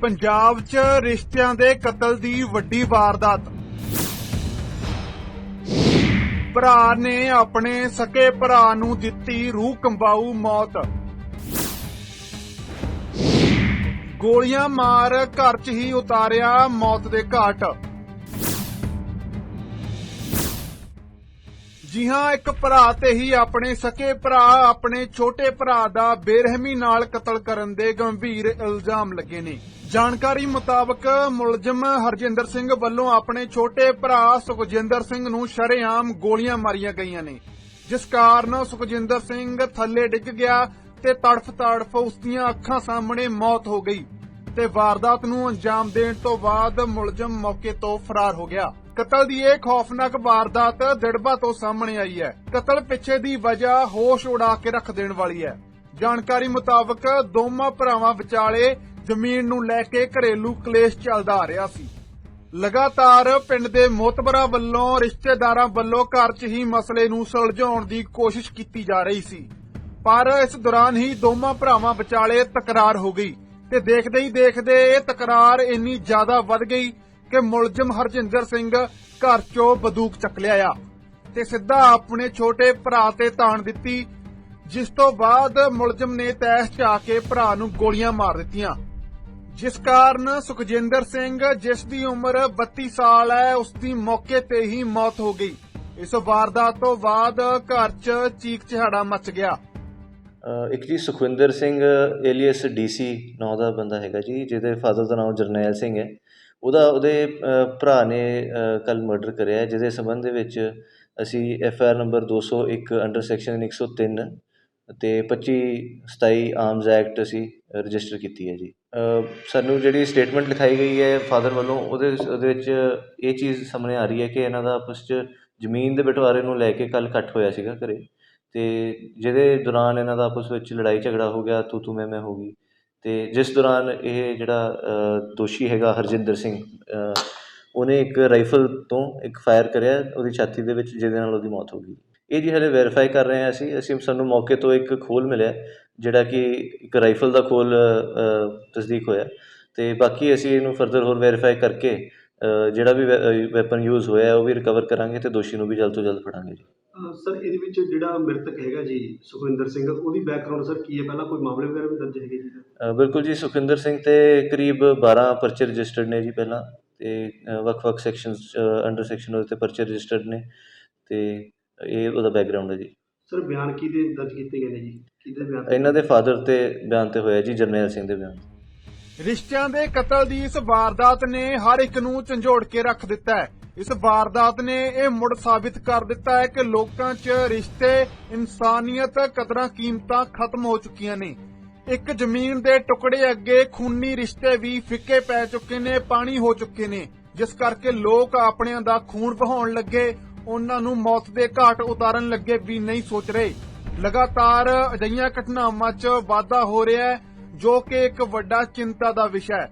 ਪੰਜਾਬ 'ਚ ਰਿਸ਼ਤਿਆਂ ਦੇ ਕਤਲ ਦੀ ਵੱਡੀ ਵਾਰਦਾਤ। ਭਰਾ ਨੇ ਆਪਣੇ ਸਕੇ ਭਰਾ ਨੂੰ ਦਿੱਤੀ ਰੂਹ ਕੰਬਾਊ ਮੌਤ। ਗੋਲੀਆਂ ਮਾਰ ਘਰ 'ਚ ਹੀ ਉਤਾਰਿਆ ਮੌਤ ਦੇ ਘਾਟ। ਜੀ ਹਾਂ ਇੱਕ ਭਰਾ ਤੇ ਹੀ ਆਪਣੇ ਸਕੇ ਭਰਾ, ਆਪਣੇ ਛੋਟੇ ਭਰਾ ਦਾ ਬੇਰਹਿਮੀ ਨਾਲ ਕਤਲ ਕਰਨ ਦੇ ਗੰਭੀਰ ਇਲਜ਼ਾਮ ਲੱਗੇ ਨੇ। ਜਾਣਕਾਰੀ ਮੁਤਾਬਕ ਮੁਲਜ਼ਮ ਹਰਜਿੰਦਰ ਸਿੰਘ ਵੱਲੋਂ ਆਪਣੇ ਛੋਟੇ ਭਰਾ ਸੁਖਜਿੰਦਰ ਸਿੰਘ ਨੂੰ ਸ਼ਰੇਆਮ ਗੋਲੀਆਂ ਮਾਰੀਆਂ ਗਈਆਂ ਨੇ। ਜਿਸ ਕਾਰਨ ਸੁਖਜਿੰਦਰ ਸਿੰਘ ਥੱਲੇ ਡਿੱਗ ਗਿਆ ਤੇ ਤੜਫ ਤੜਫ ਉਸ ਦੀਆਂ ਅੱਖਾਂ ਸਾਹਮਣੇ ਮੌਤ ਹੋ ਗਈ ਤੇ ਵਾਰਦਾਤ ਨੂੰ ਅੰਜਾਮ ਦੇਣ ਤੋਂ ਬਾਅਦ ਮੁਲਜ਼ਮ ਮੌਕੇ ਤੋਂ ਫਰਾਰ ਹੋ ਗਿਆ। ਕਤਲ ਦੀ ਇਹ ਖੌਫਨਾਕ ਵਾਰਦਾਤ ਦਿੜਬਾ ਤੋਂ ਸਾਹਮਣੇ ਆਈ ਹੈ। ਕਤਲ ਪਿੱਛੇ ਦੀ ਵਜ੍ਹਾ ਹੋਸ਼ ਉਡਾ ਕੇ ਰੱਖ ਦੇਣ ਵਾਲੀ ਹੈ। ਜਾਣਕਾਰੀ ਮੁਤਾਬਕ ਦੋਵਾਂ ਭਰਾਵਾਂ ਵਿਚਾਲੇ ਜ਼ਮੀਨ ਨੂੰ ਲੈ ਕੇ ਘਰੇਲੂ ਕਲੇਸ਼ ਚੱਲਦਾ ਆ ਰਿਹਾ ਸੀ। ਲਗਾਤਾਰ ਪਿੰਡ ਦੇ ਮੋਤਬਰਾਂ ਵੱਲੋਂ, ਰਿਸ਼ਤੇਦਾਰਾਂ ਵੱਲੋਂ ਘਰ 'ਚ ਹੀ ਮਸਲੇ ਨੂੰ ਸੁਲਝਾਉਣ ਦੀ ਕੋਸ਼ਿਸ਼ ਕੀਤੀ ਜਾ ਰਹੀ ਸੀ। ਪਰ ਇਸ ਦੌਰਾਨ ਹੀ ਦੋਵਾਂ ਭਰਾਵਾਂ ਵਿਚਾਲੇ ਤਕਰਾਰ ਹੋ ਗਈ ਤੇ ਦੇਖਦੇ ਹੀ ਦੇਖਦੇ ਇਹ ਤਕਰਾਰ ਇੰਨੀ ਜ਼ਿਆਦਾ ਵੱਧ ਗਈ ਕਿ ਮੁਲਜ਼ਮ ਹਰਜਿੰਦਰ ਸਿੰਘ ਘਰ 'ਚੋਂ ਬੰਦੂਕ ਚੱਕ ਲਿਆ ਤੇ ਸਿੱਧਾ ਆਪਣੇ ਛੋਟੇ ਭਰਾ ਤੇ ਤਾਣ ਦਿੱਤੀ, ਜਿਸ ਤੋਂ ਬਾਅਦ ਮੁਲਜ਼ਮ ਨੇ ਤੈਸ਼ 'ਚ ਆ ਕੇ ਭਰਾ ਨੂੰ ਗੋਲੀਆਂ ਮਾਰ ਦਿੱਤੀਆਂ। ਜਿਸ ਕਾਰਨ ਸੁਖਜਿੰਦਰ ਸਿੰਘ, ਜਿਸ ਦੀ ਉਮਰ 32 ਸਾਲ ਹੈ, ਉਸ ਦੀ ਮੌਕੇ ਤੇ ਹੀ ਮੌਤ ਹੋ ਗਈ। ਇਸ ਵਾਰਦਾਤ ਤੋਂ ਬਾਅਦ ਘਰ 'ਚ ਚੀਕ ਚਿਹਾੜਾ ਮਚ ਗਿਆ। ਇੱਕ ਜੀ ਸੁਖਵਿੰਦਰ ਸਿੰਘ, ਏਲੀਅਸ ਡੀਸੀ ਨਾਂ ਦਾ ਬੰਦਾ ਹੈਗਾ ਜੀ, ਜਿਹਦੇ ਫਾਦਰ ਦਾ ਨਾਮ ਜਰਨੈਲ ਸਿੰਘ ਹੈ। ਉਹਦਾ, ਉਹਦੇ ਭਰਾ ਨੇ ਕੱਲ ਮਰਡਰ ਕਰਿਆ ਜਿਹਦੇ ਸੰਬੰਧ ਦੇ ਵਿੱਚ ਅਸੀਂ F R number 201 under section 103 ਤੇ 25 27 ਆਰਮਜ਼ ਐਕਟ ਅਸੀਂ ਰਜਿਸਟਰ ਕੀਤੀ ਹੈ ਜੀ। ਸਾਨੂੰ ਜਿਹੜੀ ਸਟੇਟਮੈਂਟ ਲਿਖਾਈ ਗਈ ਹੈ ਫਾਦਰ ਵੱਲੋਂ, ਉਹਦੇ ਉਹਦੇ ਵਿੱਚ ਇਹ ਚੀਜ਼ ਸਾਹਮਣੇ ਆ ਰਹੀ ਹੈ ਕਿ ਇਹਨਾਂ ਦਾ ਆਪਸ 'ਚ ਜ਼ਮੀਨ ਦੇ ਬਟਵਾਰੇ ਨੂੰ ਲੈ ਕੇ ਕੱਲ੍ਹ ਇਕੱਠ ਹੋਇਆ ਸੀਗਾ ਘਰ ਅਤੇ ਜਿਹਦੇ ਦੌਰਾਨ ਇਹਨਾਂ ਦਾ ਆਪਸ ਵਿੱਚ ਲੜਾਈ ਝਗੜਾ ਹੋ ਗਿਆ, ਤੂੰ ਤੂੰ ਮੈਂ ਮੈਂ ਹੋ ਗਈ। ਅਤੇ ਜਿਸ ਦੌਰਾਨ ਇਹ ਜਿਹੜਾ ਦੋਸ਼ੀ ਹੈਗਾ ਹਰਜਿੰਦਰ ਸਿੰਘ ਉਹਨੇ ਇੱਕ ਰਾਈਫਲ ਤੋਂ ਇੱਕ ਫਾਇਰ ਕਰਿਆ, ਉਹਦੀ ਛਾਤੀ ਦੇ ਵਿੱਚ, ਜਿਹਦੇ ਨਾਲ ਉਹਦੀ ਮੌਤ ਹੋ ਗਈ। ਇਹ ਜੀ ਹਲੇ ਵੈਰੀਫਾਈ ਕਰ ਰਹੇ ਹਾਂ ਅਸੀਂ ਅਸੀਂ ਸਾਨੂੰ ਮੌਕੇ ਤੋਂ ਇੱਕ ਖੋਲ ਮਿਲਿਆ। ਜਿਹੜਾ ਕਿ ਇੱਕ ਰਾਈਫਲ ਦਾ ਖੋਲ ਤਸਦੀਕ ਹੋਇਆ। ਤੇ ਬਾਕੀ ਅਸੀਂ ਇਹਨੂੰ ਫਰਦਰ ਹੋਰ ਵੈਰੀਫਾਈ ਕਰਕੇ ਜਿਹੜਾ ਵੀ ਵੈਪਨ ਯੂਜ਼ ਹੋਇਆ ਉਹ ਵੀ ਰਿਕਵਰ ਕਰਾਂਗੇ ਤੇ ਦੋਸ਼ੀ ਨੂੰ ਵੀ ਜਲਦ ਤੋਂ ਜਲਦ ਫੜਾਂਗੇ ਜੀ। ਸਰ ਇਹਦੇ ਵਿੱਚ ਜਿਹੜਾ ਮ੍ਰਿਤਕ ਹੈਗਾ ਜੀ ਸੁਖਵਿੰਦਰ ਸਿੰਘ ਉਹਦੀ ਬੈਕਗ੍ਰਾਉਂਡ ਸਰ ਕੀ ਹੈ? ਪਹਿਲਾਂ ਕੋਈ ਮਾਮਲੇ ਵਗੈਰਾ ਵੀ ਦਰਜ ਹੈਗੇ ਜੀ? ਬਿਲਕੁਲ ਜੀ ਸੁਖਿੰਦਰ ਸਿੰਘ ਤੇ ਕਰੀਬ 12 ਪਰਚੇ ਰਜਿਸਟਰਡ ਨੇ ਜੀ ਪਹਿਲਾਂ ਤੇ ਵੱਖ-ਵੱਖ ਸੈਕਸ਼ਨਸ ਅੰਡਰ ਸੈਕਸ਼ਨ ਉਹਦੇ ਤੇ ਪਰਚੇ ਰਜਿਸਟਰਡ ਨੇ ਤੇ ਇਹ ਉਹਦਾ ਬੈਕਗ੍ਰਾਉਂਡ ਹੈ ਜੀ। ਸਰ ਬਿਆਨ ਕਿਹਦੇ ਦਰਜ ਕੀਤੇ ਗਏ ਨੇ ਜੀ? ਕਿਹਦੇ ਬਿਆਨ ਇਹਨਾਂ ਦੇ ਫਾਦਰ ਤੇ ਬਿਆਨ ਤੇ ਹੋਇਆ ਜੀ ਜਰਨੈਲ ਸਿੰਘ ਦੇ ਬਿਆਨ ਰਿਸ਼ਤਿਆਂ ਦੇ ਕਤਲ ਦੀ ਇਸ ਵਾਰਦਾਤ ਨੇ ਹਰ ਇੱਕ ਨੂੰ ਝੰਜੋੜ ਕੇ ਰੱਖ ਦਿੱਤਾ ਹੈ। ਇਸ ਵਾਰਦਾਤ ਨੇ ਇਹ ਮੁੜ ਸਾਬਿਤ ਕਰ ਦਿੱਤਾ ਹੈ ਕਿ ਲੋਕਾਂ 'ਚ ਰਿਸ਼ਤੇ ਇਨਸਾਨੀਅਤ ਕਦਰਾਂ ਕੀਮਤਾਂ ਖਤਮ ਹੋ ਚੁੱਕੀਆਂ ਨੇ। ਇੱਕ ਜ਼ਮੀਨ ਦੇ ਟੁਕੜੇ ਅੱਗੇ ਖੂਨੀ ਰਿਸ਼ਤੇ ਵੀ ਫਿੱਕੇ ਪੈ ਚੁੱਕੇ ਨੇ ਪਾਣੀ ਹੋ ਚੁੱਕੇ ਨੇ ਜਿਸ ਕਰਕੇ ਲੋਕ ਆਪਣਿਆਂ ਦਾ ਖੂਨ ਵਹਾਉਣ ਲੱਗੇ। ਉਹਨਾਂ ਨੂੰ ਮੌਤ ਦੇ ਘਾਟ ਉਤਾਰਨ ਲੱਗੇ ਵੀ ਨਹੀਂ ਸੋਚ ਰਹੇ। ਲਗਾਤਾਰ ਅਜਿਹੀਆਂ ਘਟਨਾਵਾਂ 'ਚ ਵਾਧਾ ਹੋ ਰਿਹਾ ਹੈ, ਜੋ ਕਿ ਇੱਕ ਵੱਡਾ ਚਿੰਤਾ ਦਾ ਵਿਸ਼ਾ ਹੈ।